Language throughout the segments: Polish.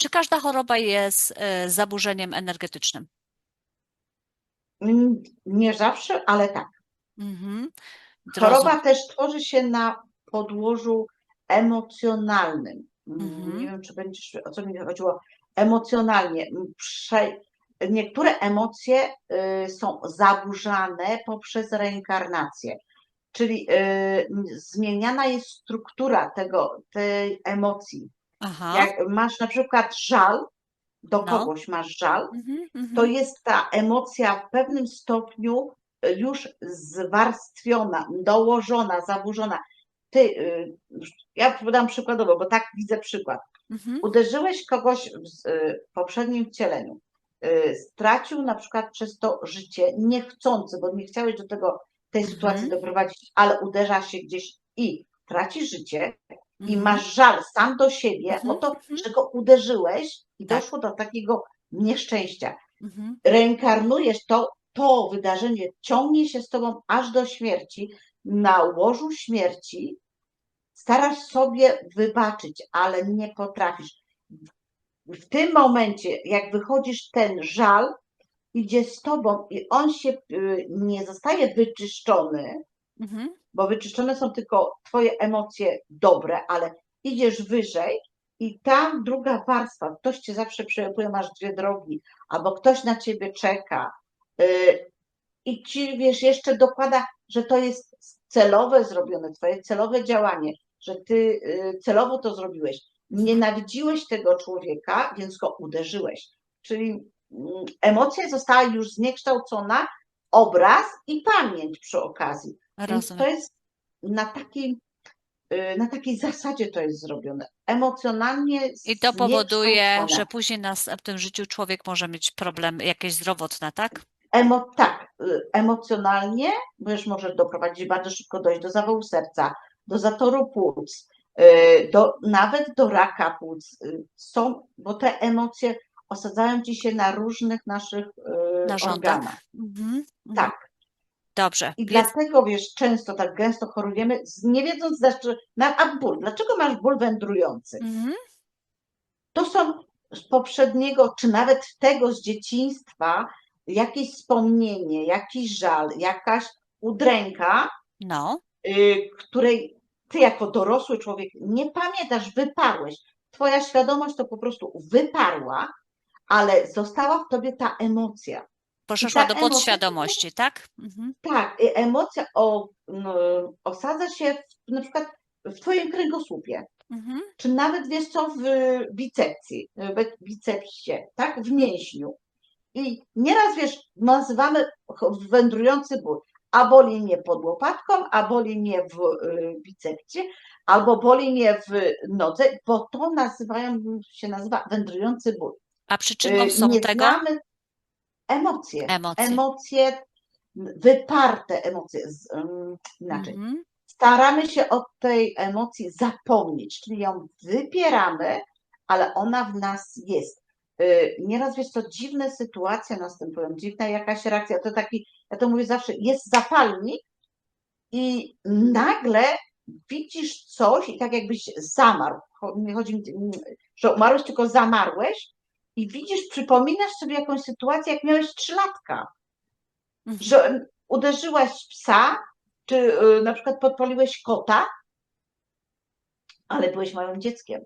Czy każda choroba jest e, zaburzeniem energetycznym? Mm, Nie zawsze, ale tak. Mhm. Choroba też tworzy się na podłożu emocjonalnym. Mm, Mhm. Nie wiem, czy będziesz, o co mi chodziło. Emocjonalnie. Mm, Prze... Niektóre emocje y, są zaburzane poprzez reinkarnację, czyli y, zmieniana jest struktura tego, tej emocji. Aha. Jak masz na przykład żal, do No. kogoś masz żal, Mhm, mhm. to jest ta emocja w pewnym stopniu y, już zwarstwiona, dołożona, zaburzona. Ty, y, ja podam przykładowo, bo tak widzę przykład. Mhm. Uderzyłeś kogoś w y, poprzednim wcieleniu, y, stracił na przykład przez to życie niechcący, bo nie chciałeś do tego, tej Mhm. sytuacji doprowadzić, ale uderza się gdzieś i tracisz życie i Mhm. masz żal sam do siebie Mhm, o to, mhm. że go uderzyłeś i Tak. doszło do takiego nieszczęścia Mhm. reinkarnujesz to, to wydarzenie ciągnie się z tobą aż do śmierci, na łożu śmierci starasz sobie wybaczyć, ale nie potrafisz. W tym momencie, jak wychodzisz, ten żal idzie z tobą i on się y, nie zostaje wyczyszczony, Mhm. bo wyczyszczone są tylko twoje emocje dobre, ale idziesz wyżej i tam druga warstwa, ktoś cię zawsze przejmuje, masz dwie drogi, albo ktoś na ciebie czeka y, i ci, wiesz, jeszcze dokłada, że to jest celowe zrobione, twoje celowe działanie, że ty y, celowo to zrobiłeś. Nienawidziłeś tego człowieka, więc go uderzyłeś. Czyli mm, emocja została już zniekształcona, obraz i pamięć przy okazji. Więc Rozumiem. to jest na takiej, y, na takiej zasadzie to jest zrobione. Emocjonalnie I to powoduje, że później na następnym życiu człowiek może mieć problemy jakieś zdrowotne, tak? Emo, tak, y, emocjonalnie, bo już może doprowadzić bardzo szybko dojść do zawału serca, do zatoru płuc, y, do, nawet do raka płuc. Są, bo te emocje osadzają ci się na różnych naszych Narządach. organach. Mhm. mhm. Tak. Dobrze. I Więc dlatego, wiesz, często tak gęsto chorujemy, nie wiedząc, znaczy, na, a ból. Dlaczego masz ból wędrujący? mhm. To są z poprzedniego, czy nawet tego z dzieciństwa, jakieś wspomnienie, jakiś żal, jakaś udręka, No, y, której ty jako dorosły człowiek nie pamiętasz, wyparłeś. Twoja świadomość to po prostu wyparła, ale została w tobie ta emocja. Poszła do ta emocja- podświadomości, tak? Mhm. Tak, y, emocja o, no, osadza się w, na przykład w twoim kręgosłupie, Mhm. czy nawet wiesz co, w bicepcji, w bicepsie, tak, w mięśniu. I nieraz wiesz, nazywamy wędrujący ból, a boli mnie pod łopatką, a boli mnie w y, bicepcie, albo boli mnie w nodze, bo to nazywają, się nazywa wędrujący ból. A przyczyną Y, są nie tego znamy emocje, emocje. emocje, wyparte emocje, inaczej. Mhm. Staramy się od tej emocji zapomnieć, czyli ją wypieramy, ale ona w nas jest. Y, Nieraz wiesz co, dziwne sytuacje następują, dziwna jakaś reakcja, to taki, ja to mówię zawsze, jest zapalnik i nagle widzisz coś i tak jakbyś zamarł. Nie chodzi mi, że umarłeś, tylko zamarłeś i widzisz, przypominasz sobie jakąś sytuację, jak miałeś trzylatka Mhm. że uderzyłaś psa, czy y, na przykład podpaliłeś kota, ale byłeś małym dzieckiem.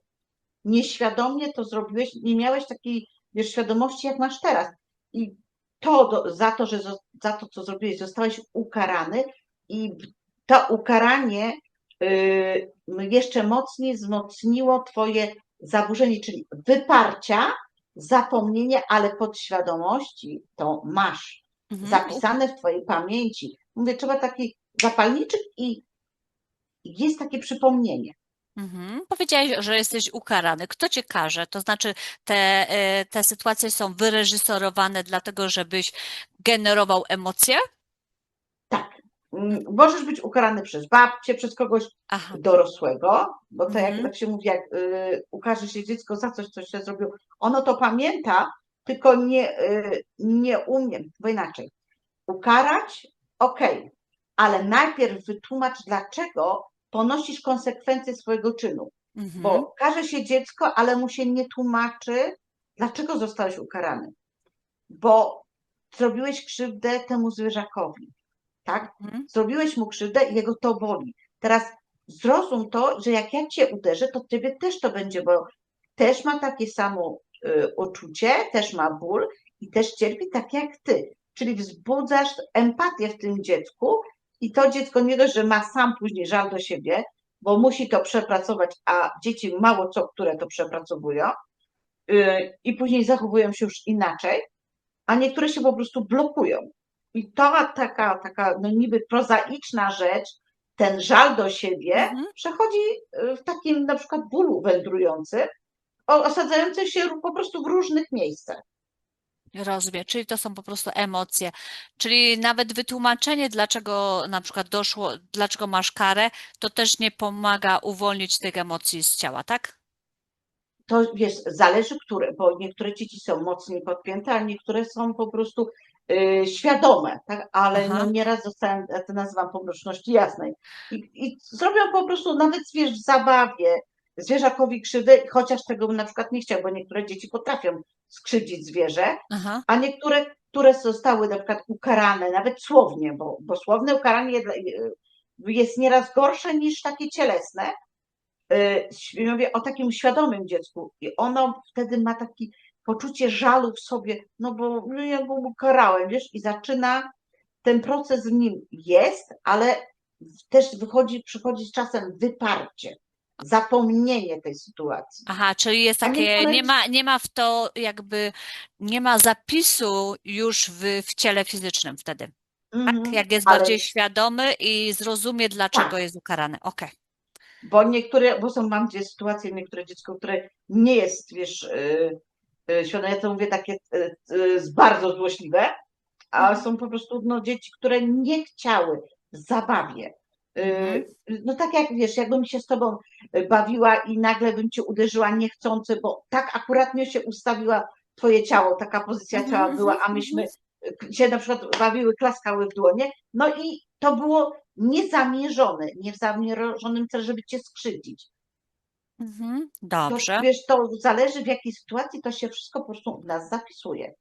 Nieświadomie to zrobiłeś, nie miałeś takiej wiesz, świadomości, jak masz teraz. I to do, za to, że za to, co zrobiłeś, zostałeś ukarany i to ukaranie y, jeszcze mocniej wzmocniło twoje zaburzenie, czyli wyparcia, zapomnienie, ale podświadomości to masz Mhm. zapisane w Twojej pamięci. Mówię, trzeba taki zapalniczek i jest takie przypomnienie. Mhm. Powiedziałeś, że jesteś ukarany. Kto cię karze? To znaczy, te, e, te sytuacje są wyreżyserowane dlatego, żebyś generował emocje? Mm, Możesz być ukarany przez babcię, przez kogoś Aha. dorosłego, bo to jak Mhm. tak się mówi, jak y, ukaże się dziecko za coś, co się zrobiło, ono to pamięta, tylko nie, y, nie umie, bo inaczej. Ukarać, okej, ale najpierw wytłumacz, dlaczego ponosisz konsekwencje swojego czynu. Mhm. Bo karze się dziecko, ale mu się nie tłumaczy, dlaczego zostałeś ukarany. Bo zrobiłeś krzywdę temu zwierzakowi, tak? Mhm. Zrobiłeś mu krzywdę i jego to boli. Teraz zrozum to, że jak ja cię uderzę, to ciebie też to będzie, bo też ma takie samo y, uczucie, też ma ból i też cierpi tak jak ty. Czyli wzbudzasz empatię w tym dziecku i to dziecko nie dość, że ma sam później żal do siebie, bo musi to przepracować, a dzieci mało co, które to przepracowują y, i później zachowują się już inaczej, a niektóre się po prostu blokują. I to taka, taka no niby prozaiczna rzecz, ten żal do siebie Mhm. przechodzi y, w takim na przykład bólu wędrującym, o- osadzającym się po prostu w różnych miejscach. Rozumiem, czyli to są po prostu emocje. Czyli nawet wytłumaczenie, dlaczego na przykład doszło, dlaczego masz karę, to też nie pomaga uwolnić tych emocji z ciała, tak? To wiesz, zależy, które, bo niektóre dzieci są mocniej podpięte, a niektóre są po prostu y, świadome, tak? Ale Aha. no nieraz zostają, ja to nazywam pomroczności jasnej. I, I zrobią po prostu nawet zwierz w zabawie zwierzakowi krzywdę, chociaż tego bym na przykład nie chciał, bo niektóre dzieci potrafią skrzywdzić zwierzę, Aha. a niektóre, które zostały na przykład ukarane, nawet słownie, bo, bo słowne ukaranie dla- jest nieraz gorsze niż takie cielesne. Y, Mówię o takim świadomym dziecku i ono wtedy ma takie poczucie żalu w sobie, no bo no ja go ukarałem, wiesz, i zaczyna ten proces w nim jest, ale też wychodzi, przychodzi z czasem wyparcie, zapomnienie tej sytuacji. Aha, czyli jest takie, nie ma, nie ma w to jakby, nie ma zapisu już w, w ciele fizycznym wtedy, tak? Mhm, Jak jest ale bardziej świadomy i zrozumie, dlaczego tak, jest ukarany. Okej. bo niektóre, bo są, mam gdzie sytuacje, niektóre dziecko, które nie jest, wiesz, y, y, to mówię takie y, y, bardzo złośliwe, a Mhm. są po prostu no, dzieci, które nie chciały zabawie. Mhm. No tak jak wiesz, jakbym się z tobą bawiła i nagle bym cię uderzyła niechcący, bo tak akuratnie się ustawiła twoje ciało, taka pozycja Mhm, ciała była, a myśmy się na przykład bawiły, klaskały w dłonie, no i to było niezamierzone, nie w zamierzonym celu, żeby cię skrzywdzić. Mhm. To Dobrze. wiesz, to zależy w jakiej sytuacji to się wszystko po prostu u nas zapisuje.